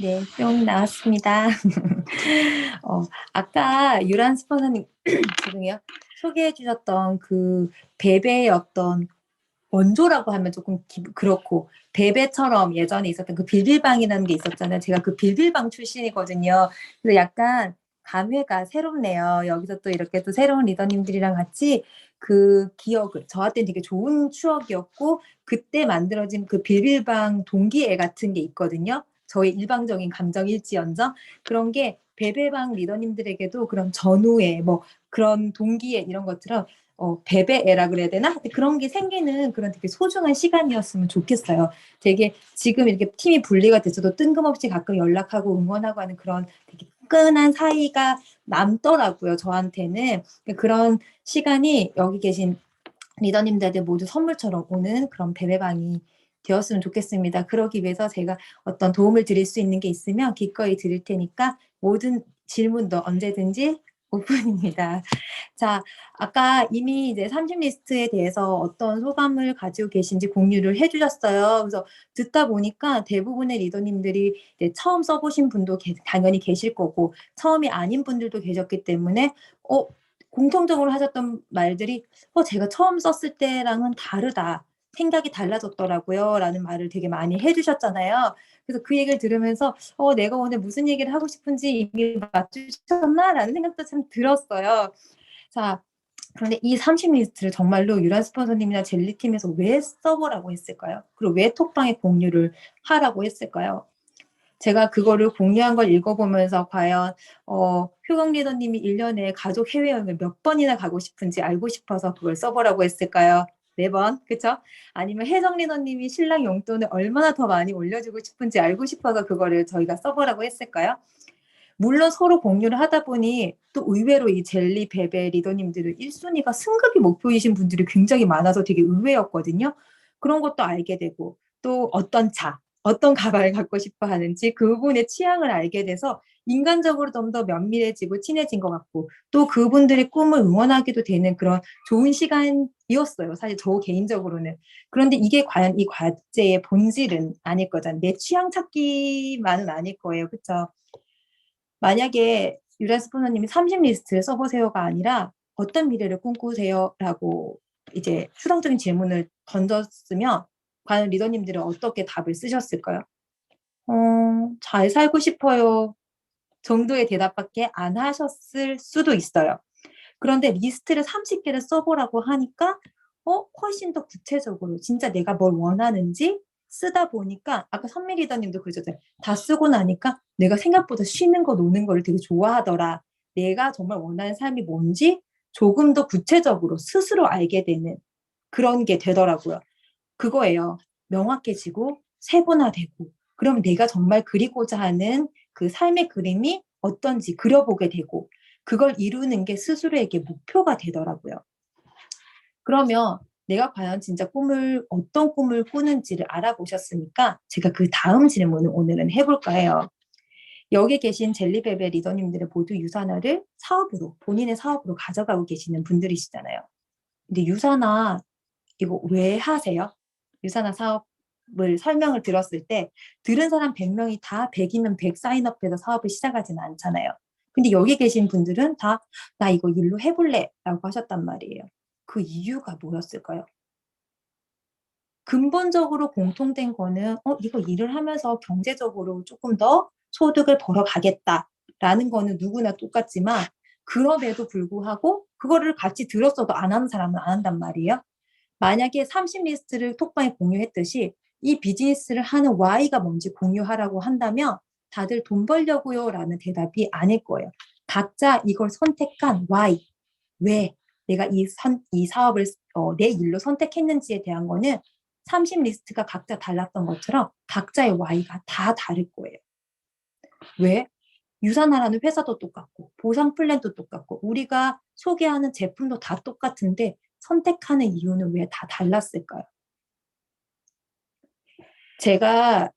네, 뿅 나왔습니다. 어, 아까 유란 스포너님, 죄송해요. 소개해 주셨던 그 베베의 어떤 원조라고 하면 조금 기, 그렇고 베베처럼 예전에 있었던 그 빌빌방이라는 게 있었잖아요. 제가 그 빌빌방 출신이거든요. 그래서 약간 감회가 새롭네요. 여기서 또 이렇게 또 새로운 리더님들이랑 같이 그 기억을 저한테는 되게 좋은 추억이었고 그때 만들어진 그 빌빌방 동기애 같은 게 있거든요. 저의 일방적인 감정일지언정 그런 게 베베방 리더님들에게도 그런 전후에 뭐 그런 동기에 이런 것처럼 어, 베베에라 그래야 되나? 그런 게 생기는 그런 되게 소중한 시간이었으면 좋겠어요. 되게 지금 이렇게 팀이 분리가 됐어도 뜬금없이 가끔 연락하고 응원하고 하는 그런 되게 끈한 사이가 남더라고요. 저한테는 그런 시간이 여기 계신 리더님들한테 모두 선물처럼 오는 그런 베베방이 되었으면 좋겠습니다. 그러기 위해서 제가 어떤 도움을 드릴 수 있는 게 있으면 기꺼이 드릴 테니까 모든 질문도 언제든지 오픈입니다. 자, 아까 이미 이제 30리스트에 대해서 어떤 소감을 가지고 계신지 공유를 해주셨어요. 그래서 듣다 보니까 대부분의 리더님들이 처음 써보신 분도 당연히 계실 거고, 처음이 아닌 분들도 계셨기 때문에, 어, 공통적으로 하셨던 말들이, 어, 제가 처음 썼을 때랑은 다르다. 생각이 달라졌더라고요. 라는 말을 되게 많이 해주셨잖아요. 그래서 그 얘기를 들으면서 어, 내가 오늘 무슨 얘기를 하고 싶은지 이미 맞추셨나? 라는 생각도 참 들었어요. 자, 그런데 이 30리스트를 정말로 유란 스폰서님이나 젤리팀에서 왜 써보라고 했을까요? 그리고 왜 톡방에 공유를 하라고 했을까요? 제가 그거를 공유한 걸 읽어보면서 과연 어, 효경 리더님이 1년에 가족 해외여행을 몇 번이나 가고 싶은지 알고 싶어서 그걸 써보라고 했을까요? 네 번, 그쵸? 아니면 혜정 리더님이 신랑 용돈을 얼마나 더 많이 올려주고 싶은지 알고 싶어서 그거를 저희가 써보라고 했을까요? 물론 서로 공유를 하다 보니 또 의외로 이 젤리 베베 리더님들은 1순위가 승급이 목표이신 분들이 굉장히 많아서 되게 의외였거든요. 그런 것도 알게 되고 또 어떤 차, 어떤 가발을 갖고 싶어 하는지 그분의 취향을 알게 돼서 인간적으로 좀 더 면밀해지고 친해진 것 같고 또 그분들의 꿈을 응원하기도 되는 그런 좋은 시간이었어요. 사실 저 개인적으로는. 그런데 이게 과연 이 과제의 본질은 아닐 거잖아요. 내 취향 찾기만은 아닐 거예요. 그쵸? 만약에 유라 스포너님이 30리스트를 써보세요가 아니라 어떤 미래를 꿈꾸세요? 라고 이제 수동적인 질문을 던졌으면 과연 리더님들은 어떻게 답을 쓰셨을까요? 어, 잘 살고 싶어요. 정도의 대답밖에 안 하셨을 수도 있어요. 그런데 리스트를 30개를 써보라고 하니까 어 훨씬 더 구체적으로 진짜 내가 뭘 원하는지 쓰다 보니까 아까 선미 리더님도 그러셨잖아요. 다 쓰고 나니까 내가 생각보다 쉬는 거 노는 거를 되게 좋아하더라. 내가 정말 원하는 삶이 뭔지 조금 더 구체적으로 스스로 알게 되는 그런 게 되더라고요. 그거예요. 명확해지고 세분화되고 그러면 내가 정말 그리고자 하는 그 삶의 그림이 어떤지 그려보게 되고 그걸 이루는 게 스스로에게 목표가 되더라고요. 그러면 내가 과연 진짜 꿈을 어떤 꿈을 꾸는지를 알아보셨으니까 제가 그 다음 질문을 오늘은 해볼까 해요. 여기 계신 젤리베베 리더님들의 모두 유산화를 사업으로 본인의 사업으로 가져가고 계시는 분들이시잖아요. 근데 유산화 이거 왜 하세요? 유산화 사업 을 설명을 들었을 때 들은 사람 100명이 다 100이면 100 사인업해서 사업을 시작하지는 않잖아요. 근데 여기 계신 분들은 다 나 이거 일로 해볼래 라고 하셨단 말이에요. 그 이유가 뭐였을까요? 근본적으로 공통된 거는 어 이거 일을 하면서 경제적으로 조금 더 소득을 벌어가겠다라는 거는 누구나 똑같지만 그럼에도 불구하고 그거를 같이 들었어도 안 하는 사람은 안 한단 말이에요. 만약에 30리스트를 톡방에 공유했듯이 이 비즈니스를 하는 Y가 뭔지 공유하라고 한다면 다들 돈 벌려고요 라는 대답이 아닐 거예요. 각자 이걸 선택한 Y, 왜 내가 이, 선, 이 사업을 어, 내 일로 선택했는지에 대한 거는 30 리스트가 각자 달랐던 것처럼 각자의 Y가 다 다를 거예요. 왜? 유산하라는 회사도 똑같고 보상 플랜도 똑같고 우리가 소개하는 제품도 다 똑같은데 선택하는 이유는 왜 다 달랐을까요? 제가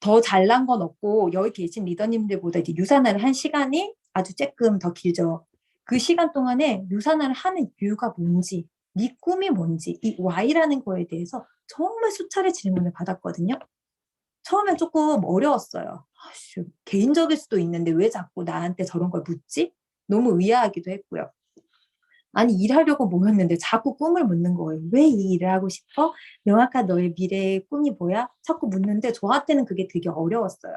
더 잘난 건 없고 여기 계신 리더님들보다 이제 유산화를 한 시간이 아주 조금 더 길죠. 그 시간 동안에 유산화를 하는 이유가 뭔지, 네 꿈이 뭔지, 이 Y라는 거에 대해서 정말 수차례 질문을 받았거든요. 처음엔 조금 어려웠어요. 아씨, 개인적일 수도 있는데 왜 자꾸 나한테 저런 걸 묻지? 너무 의아하기도 했고요. 아니 일하려고 모였는데 자꾸 꿈을 묻는 거예요. 왜 이 일을 하고 싶어? 명확한 너의 미래의 꿈이 뭐야? 자꾸 묻는데 저한테는 그게 되게 어려웠어요.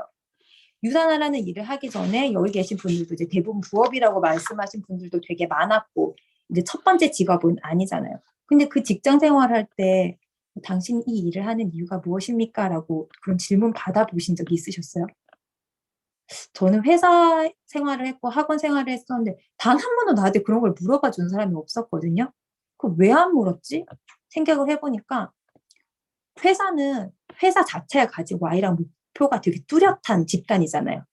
유산하라는 일을 하기 전에 여기 계신 분들도 이제 대부분 부업이라고 말씀하신 분들도 되게 많았고 이제 첫 번째 직업은 아니잖아요. 근데 그 직장 생활할 때 당신 이 일을 하는 이유가 무엇입니까? 라고 그런 질문 받아보신 적이 있으셨어요? 저는 회사 생활을 했고 학원 생활을 했었는데 단 한 번도 나한테 그런 걸 물어봐 준 사람이 없었거든요. 그 왜 안 물었지? 생각을 해보니까 회사는 회사 자체가 가진 Y랑 목표가 되게 뚜렷한 집단이잖아요.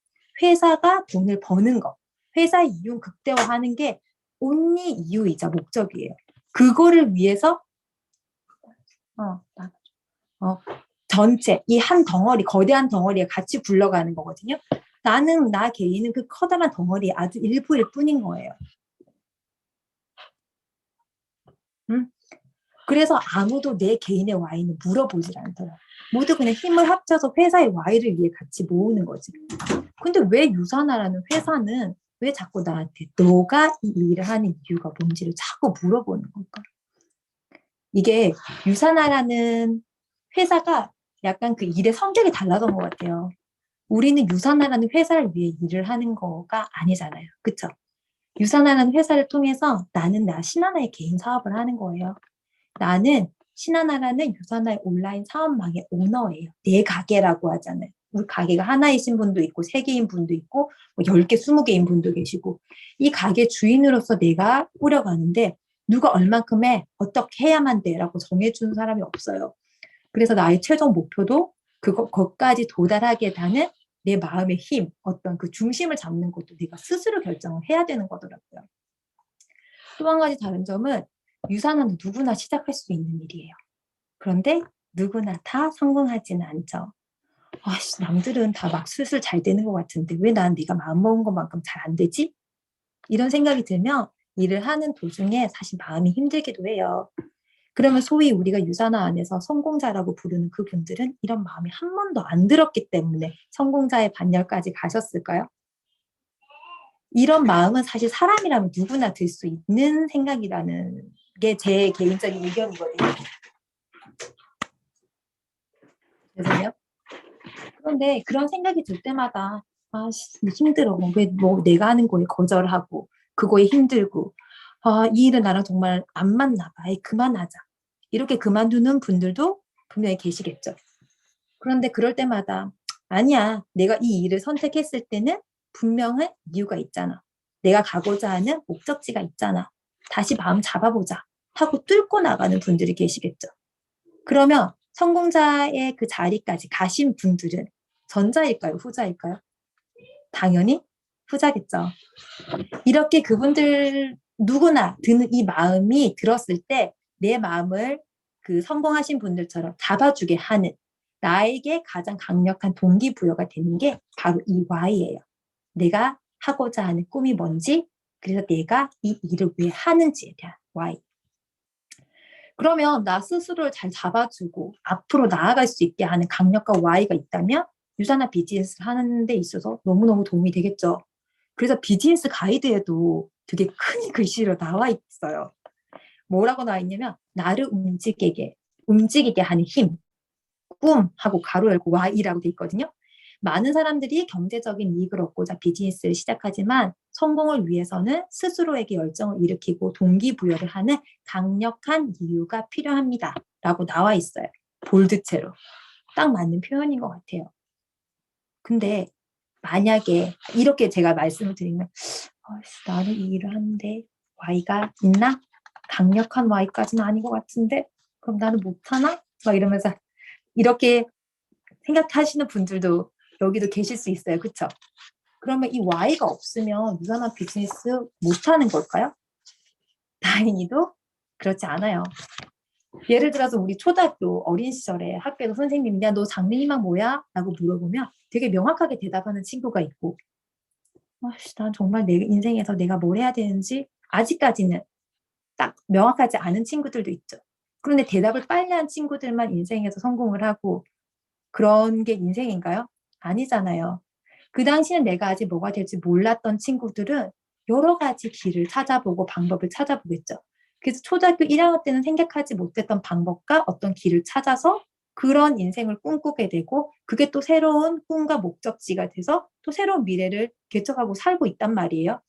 회사가 돈을 버는 거, 회사의 이윤 극대화하는 게 only 이유이자 목적이에요. 그거를 위해서 어, 어, 전체 이 한 덩어리 거대한 덩어리에 같이 굴러가는 거거든요. 나는 나 개인은 그 커다란 덩어리 아주 일부일 뿐인 거예요. 음? 그래서 아무도 내 개인의 Y는 물어보질 않더라. 모두 그냥 힘을 합쳐서 회사의 Y를 위해 같이 모으는 거지. 근데 왜 유산하라는 회사는 왜 자꾸 나한테 너가 이 일을 하는 이유가 뭔지를 자꾸 물어보는 걸까? 이게 유산하라는 회사가 약간 그 일의 성격이 달라던 것 같아요. 우리는 유산하라는 회사를 위해 일을 하는 거가 아니잖아요. 그쵸? 유산하라는 회사를 통해서 나는 나 신하나의 개인 사업을 하는 거예요. 나는 신하나라는 유산하의 온라인 사업망의 오너예요. 내 가게라고 하잖아요. 우리 가게가 하나이신 분도 있고 세 개인 분도 있고 뭐 10개, 20개인 분도 계시고 이 가게 주인으로서 내가 꾸려가는데 누가 얼만큼 해 어떻게 해야만 돼라고 정해주는 사람이 없어요. 그래서 나의 최종 목표도 그거 것까지 도달하게 되는 내 마음의 힘, 어떤 그 중심을 잡는 것도 내가 스스로 결정을 해야 되는 거더라고요. 또 한 가지 다른 점은 유산은 누구나 시작할 수 있는 일이에요. 그런데 누구나 다 성공하지는 않죠. 아씨, 남들은 다막 술술 잘 되는 것 같은데 왜난 네가 마음먹은 것만큼 잘 안 되지? 이런 생각이 들면 일을 하는 도중에 사실 마음이 힘들기도 해요. 그러면 소위 우리가 유산화 안에서 성공자라고 부르는 그분들은 이런 마음이 한 번도 안 들었기 때문에 성공자의 반열까지 가셨을까요? 이런 마음은 사실 사람이라면 누구나 들 수 있는 생각이라는 게 제 개인적인 의견이거든요. 죄송해요. 그런데 그런 생각이 들 때마다 아 힘들어. 왜 뭐 내가 하는 거에 거절하고 그거에 힘들고 아, 이 일은 나랑 정말 안 맞나 봐. 그만하자. 이렇게 그만두는 분들도 분명히 계시겠죠. 그런데 그럴 때마다 아니야. 내가 이 일을 선택했을 때는 분명한 이유가 있잖아. 내가 가고자 하는 목적지가 있잖아. 다시 마음 잡아보자. 하고 뚫고 나가는 분들이 계시겠죠. 그러면 성공자의 그 자리까지 가신 분들은 전자일까요? 후자일까요? 당연히 후자겠죠. 이렇게 그분들 누구나 드는 이 마음이 들었을 때 내 마음을 그 성공하신 분들처럼 잡아주게 하는 나에게 가장 강력한 동기부여가 되는 게 바로 이 Y예요. 내가 하고자 하는 꿈이 뭔지, 그래서 내가 이 일을 왜 하는지에 대한 Y. 그러면 나 스스로를 잘 잡아주고 앞으로 나아갈 수 있게 하는 강력한 Y가 있다면 유산화 비즈니스를 하는 데 있어서 너무너무 도움이 되겠죠. 그래서 비즈니스 가이드에도 되게 큰 글씨로 나와 있어요. 뭐라고 나와 있냐면 나를 움직이게 움직이게 하는 힘, 꿈 하고 가로 열고 Y라고 돼 있거든요. 많은 사람들이 경제적인 이익을 얻고자 비즈니스를 시작하지만 성공을 위해서는 스스로에게 열정을 일으키고 동기부여를 하는 강력한 이유가 필요합니다. 라고 나와 있어요. 볼드체로. 딱 맞는 표현인 것 같아요. 근데 만약에 이렇게 제가 말씀을 드리면 어, 나는 이 일을 하는데 Y가 있나? 강력한 Y까지는 아닌 것 같은데 그럼 나는 못하나? 막 이러면서 이렇게 생각하시는 분들도 여기도 계실 수 있어요. 그쵸? 그러면 이 Y가 없으면 유산화 비즈니스 못하는 걸까요? 다행히도 그렇지 않아요. 예를 들어서 우리 초등학교 어린 시절에 학교에서 선생님이 야너 장래희망 뭐야? 라고 물어보면 되게 명확하게 대답하는 친구가 있고 아씨 난 정말 내 인생에서 내가 뭘 해야 되는지 아직까지는 딱 명확하지 않은 친구들도 있죠. 그런데 대답을 빨리 한 친구들만 인생에서 성공을 하고 그런 게 인생인가요? 아니잖아요. 그 당시엔 내가 아직 뭐가 될지 몰랐던 친구들은 여러 가지 길을 찾아보고 방법을 찾아보겠죠. 그래서 초등학교 1학년 때는 생각하지 못했던 방법과 어떤 길을 찾아서 그런 인생을 꿈꾸게 되고 그게 또 새로운 꿈과 목적지가 돼서 또 새로운 미래를 개척하고 살고 있단 말이에요.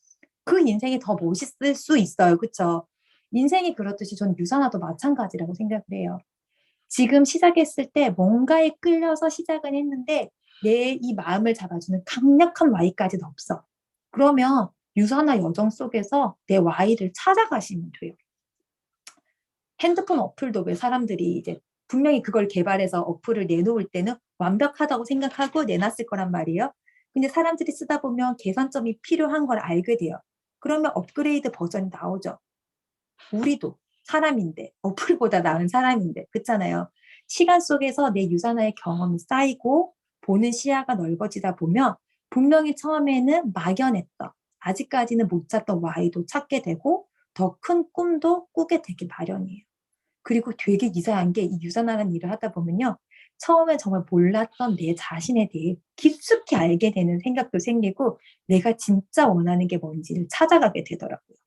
그 인생이 더 멋있을 수 있어요. 그쵸? 인생이 그렇듯이 저는 유산화도 마찬가지라고 생각을 해요. 지금 시작했을 때 뭔가에 끌려서 시작은 했는데 내 이 마음을 잡아주는 강력한 Y까지는 없어. 그러면 유산화 여정 속에서 내 Y를 찾아가시면 돼요. 핸드폰 어플도 왜 사람들이 이제 분명히 그걸 개발해서 어플을 내놓을 때는 완벽하다고 생각하고 내놨을 거란 말이에요. 근데 사람들이 쓰다 보면 개선점이 필요한 걸 알게 돼요. 그러면 업그레이드 버전이 나오죠. 우리도 사람인데 어플보다 나은 사람인데 그렇잖아요. 시간 속에서 내 유산화의 경험이 쌓이고 보는 시야가 넓어지다 보면 분명히 처음에는 막연했던 아직까지는 못 찾던 Y도 찾게 되고 더 큰 꿈도 꾸게 되기 마련이에요. 그리고 되게 이상한 게 이 유산화라는 일을 하다 보면요. 처음에 정말 몰랐던 내 자신에 대해 깊숙이 알게 되는 생각도 생기고 내가 진짜 원하는 게 뭔지를 찾아가게 되더라고요.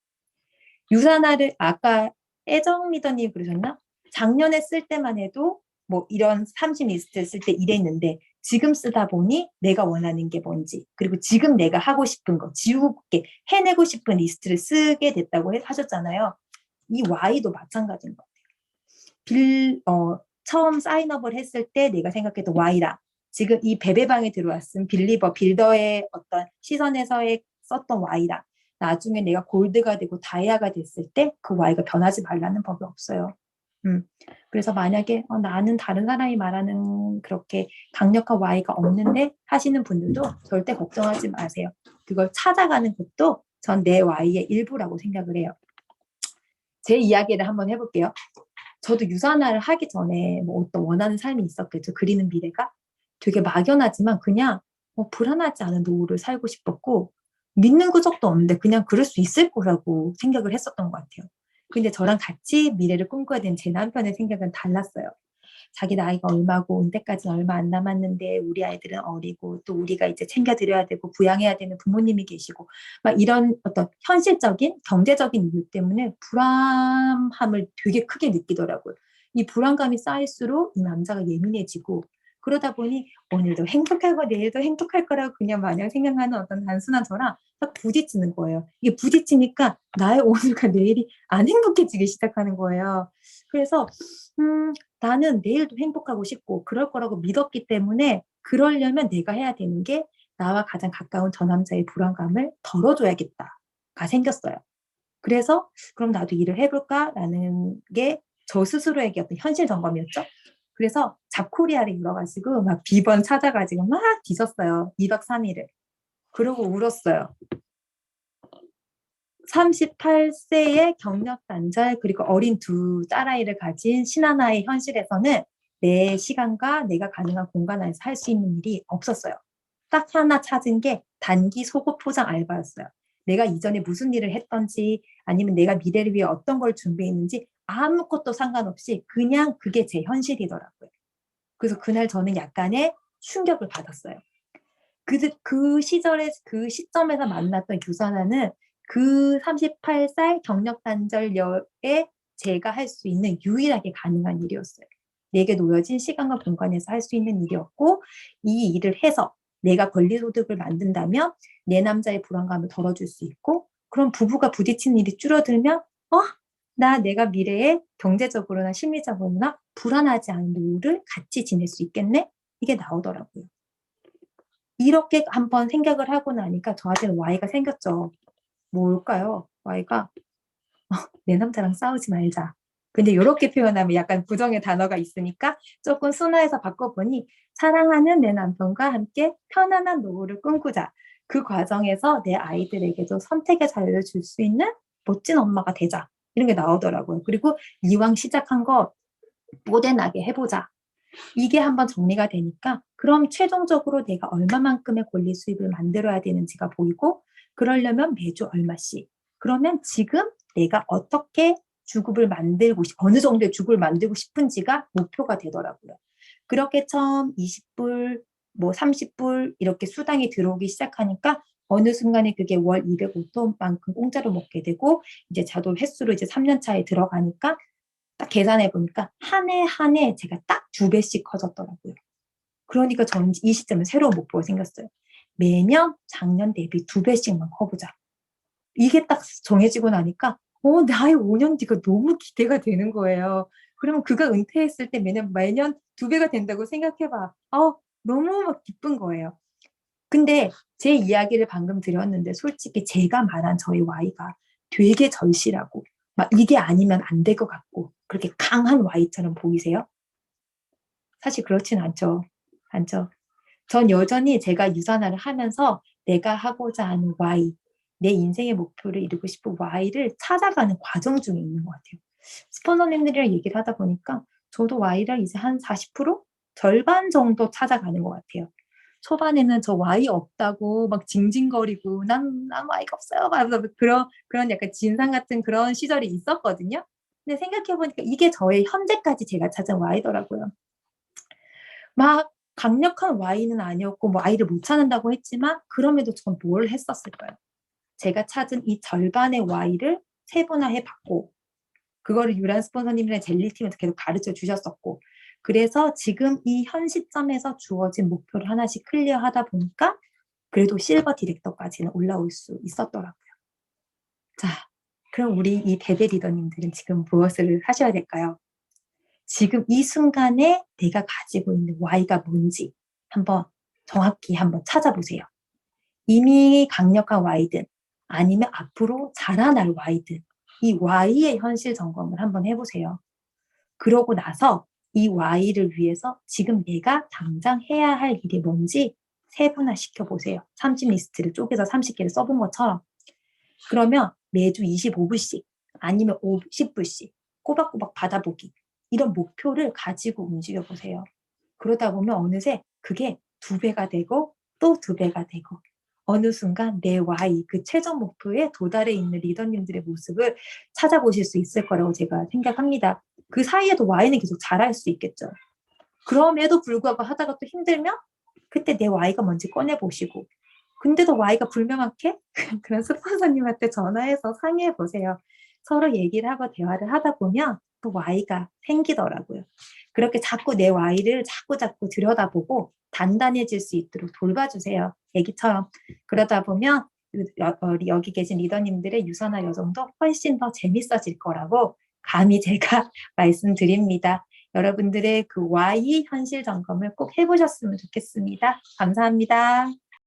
유산화를 아까 애정 리더님 그러셨나? 작년에 쓸 때만 해도 뭐 이런 30 리스트 쓸 때 이랬는데 지금 쓰다 보니 내가 원하는 게 뭔지 그리고 지금 내가 하고 싶은 거 지우게 해내고 싶은 리스트를 쓰게 됐다고 하셨잖아요. 이 Y도 마찬가지인 것 같아요. 빌, 어, 처음 사인업을 했을 때 내가 생각했던 Y랑 지금 이 베베방에 들어왔은 빌리버, 빌더의 어떤 시선에서의 썼던 Y랑 나중에 내가 골드가 되고 다이아가 됐을 때 그 Y가 변하지 말라는 법이 없어요. 음. 그래서 만약에 어, 나는 다른 사람이 말하는 그렇게 강력한 Y가 없는데 하시는 분들도 절대 걱정하지 마세요. 그걸 찾아가는 것도 전 내 Y의 일부라고 생각을 해요. 제 이야기를 한번 해볼게요. 저도 유산화를 하기 전에 뭐 어떤 원하는 삶이 있었겠죠. 그리는 미래가 되게 막연하지만 그냥 뭐 불안하지 않은 노후를 살고 싶었고 믿는 그적도 없는데 그냥 그럴 수 있을 거라고 생각을 했었던 것 같아요. 근데 저랑 같이 미래를 꿈꿔야 되는 제 남편의 생각은 달랐어요. 자기 나이가 얼마고 은퇴까지는 얼마 안 남았는데 우리 아이들은 어리고 또 우리가 이제 챙겨드려야 되고 부양해야 되는 부모님이 계시고 막 이런 어떤 현실적인 경제적인 이유 때문에 불안함을 되게 크게 느끼더라고요. 이 불안감이 쌓일수록 이 남자가 예민해지고 그러다 보니 오늘도 행복하고 내일도 행복할 거라고 그냥 마냥 생각하는 어떤 단순한 저랑 딱 부딪히는 거예요. 이게 부딪히니까 나의 오늘과 내일이 안 행복해지기 시작하는 거예요. 그래서 음, 나는 내일도 행복하고 싶고 그럴 거라고 믿었기 때문에 그러려면 내가 해야 되는 게 나와 가장 가까운 저 남자의 불안감을 덜어줘야겠다가 생겼어요. 그래서 그럼 나도 일을 해볼까라는 게 저 스스로에게 어떤 현실 점검이었죠. 그래서 잡코리아를 열어가지고 막 비번 찾아가지고 막 뒤졌어요. 2박 3일을. 그러고 울었어요. 38세의 경력 단절 그리고 어린 두 딸아이를 가진 신하나의 현실에서는 내 시간과 내가 가능한 공간 안에서 할 수 있는 일이 없었어요. 딱 하나 찾은 게 단기 속옷 포장 알바였어요. 내가 이전에 무슨 일을 했던지 아니면 내가 미래를 위해 어떤 걸 준비했는지 아무것도 상관없이 그냥 그게 제 현실이더라고요. 그래서 그날 저는 약간의 충격을 받았어요. 그, 그 시절에, 그 시점에서 만났던 유산화는 그 38살 경력 단절녀에 제가 할 수 있는 유일하게 가능한 일이었어요. 내게 놓여진 시간과 공간에서 할 수 있는 일이었고 이 일을 해서 내가 권리소득을 만든다면 내 남자의 불안감을 덜어줄 수 있고 그럼 부부가 부딪히는 일이 줄어들면 어? 나 내가 미래에 경제적으로나 심리적으로나 불안하지 않은 노후를 같이 지낼 수 있겠네? 이게 나오더라고요. 이렇게 한번 생각을 하고 나니까 저한테는 Y가 생겼죠. 뭘까요? Y가 어, 내 남자랑 싸우지 말자. 근데 이렇게 표현하면 약간 부정의 단어가 있으니까 조금 순화해서 바꿔보니 사랑하는 내 남편과 함께 편안한 노후를 꿈꾸자. 그 과정에서 내 아이들에게도 선택의 자유를 줄 수 있는 멋진 엄마가 되자. 이런 게 나오더라고요. 그리고 이왕 시작한 거 모대나게 해보자. 이게 한번 정리가 되니까 그럼 최종적으로 내가 얼마만큼의 권리 수입을 만들어야 되는지가 보이고 그러려면 매주 얼마씩. 그러면 지금 내가 어떻게 주급을 만들고 싶, 어느 정도의 주급을 만들고 싶은지가 목표가 되더라고요. 그렇게 처음 20불, 뭐 30불 이렇게 수당이 들어오기 시작하니까 어느 순간에 그게 월 205톤만큼 공짜로 먹게 되고 이제 저도 횟수로 이제 3년 차에 들어가니까 딱 계산해 보니까 한 해 한 해 제가 딱 두 배씩 커졌더라고요. 그러니까 저는 이 시점에 새로운 목표가 생겼어요. 매년 작년 대비 두 배씩만 커보자. 이게 딱 정해지고 나니까 어 나의 5년 뒤가 너무 기대가 되는 거예요. 그러면 그가 은퇴했을 때 매년 매년 두 배가 된다고 생각해봐. 어 너무 막 기쁜 거예요. 근데 제 이야기를 방금 드렸는데 솔직히 제가 말한 저희 Y가 되게 절실하고 막 이게 아니면 안 될 것 같고 그렇게 강한 Y처럼 보이세요? 사실 그렇진 않죠. 않죠. 전 여전히 제가 유산화를 하면서 내가 하고자 하는 Y, 내 인생의 목표를 이루고 싶은 Y를 찾아가는 과정 중에 있는 것 같아요. 스폰서님들이랑 얘기를 하다 보니까 저도 Y를 이제 한 40% 절반 정도 찾아가는 것 같아요. 초반에는 저 Y 없다고 막 징징거리고 난, 난 Y가 없어요. 막 그런, 그런 약간 진상 같은 그런 시절이 있었거든요. 근데 생각해보니까 이게 저의 현재까지 제가 찾은 Y더라고요. 막 강력한 Y는 아니었고 뭐 Y를 못 찾는다고 했지만 그럼에도 전 뭘 했었을까요? 제가 찾은 이 절반의 Y를 세분화해 봤고 그거를 유란 스폰서님이랑 젤리팀에서 계속 가르쳐 주셨었고 그래서 지금 이 현 시점에서 주어진 목표를 하나씩 클리어하다 보니까 그래도 실버 디렉터까지는 올라올 수 있었더라고요. 자, 그럼 우리 이 대대 리더님들은 지금 무엇을 하셔야 될까요? 지금 이 순간에 내가 가지고 있는 Y가 뭔지 한번 정확히 한번 찾아보세요. 이미 강력한 Y든 아니면 앞으로 자라날 Y든 이 Y의 현실 점검을 한번 해보세요. 그러고 나서 이 Y를 위해서 지금 내가 당장 해야 할 일이 뭔지 세분화 시켜보세요. 30리스트를 쪼개서 30개를 써본 것처럼. 그러면 매주 25불씩 아니면 50불씩 꼬박꼬박 받아보기 이런 목표를 가지고 움직여 보세요. 그러다 보면 어느새 그게 두 배가 되고 또 두 배가 되고 어느 순간 내 Y 그 최종 목표에 도달해 있는 리더님들의 모습을 찾아보실 수 있을 거라고 제가 생각합니다. 그 사이에도 Y는 계속 자랄 수 있겠죠. 그럼에도 불구하고 하다가 또 힘들면 그때 내 Y가 뭔지 꺼내 보시고 근데도 Y가 불명확해? 그런 스폰서님한테 전화해서 상의해 보세요. 서로 얘기를 하고 대화를 하다 보면 또 Y가 생기더라고요. 그렇게 자꾸 내 Y를 자꾸 자꾸 들여다보고 단단해질 수 있도록 돌봐주세요. 애기처럼. 그러다 보면 여 기 계신 리더님들의 유선화 여정도 훨씬 더 재밌어질 거라고 감히 제가 말씀드립니다. 여러분들의 그 Y 현실 점검을 꼭 해보셨으면 좋겠습니다. 감사합니다.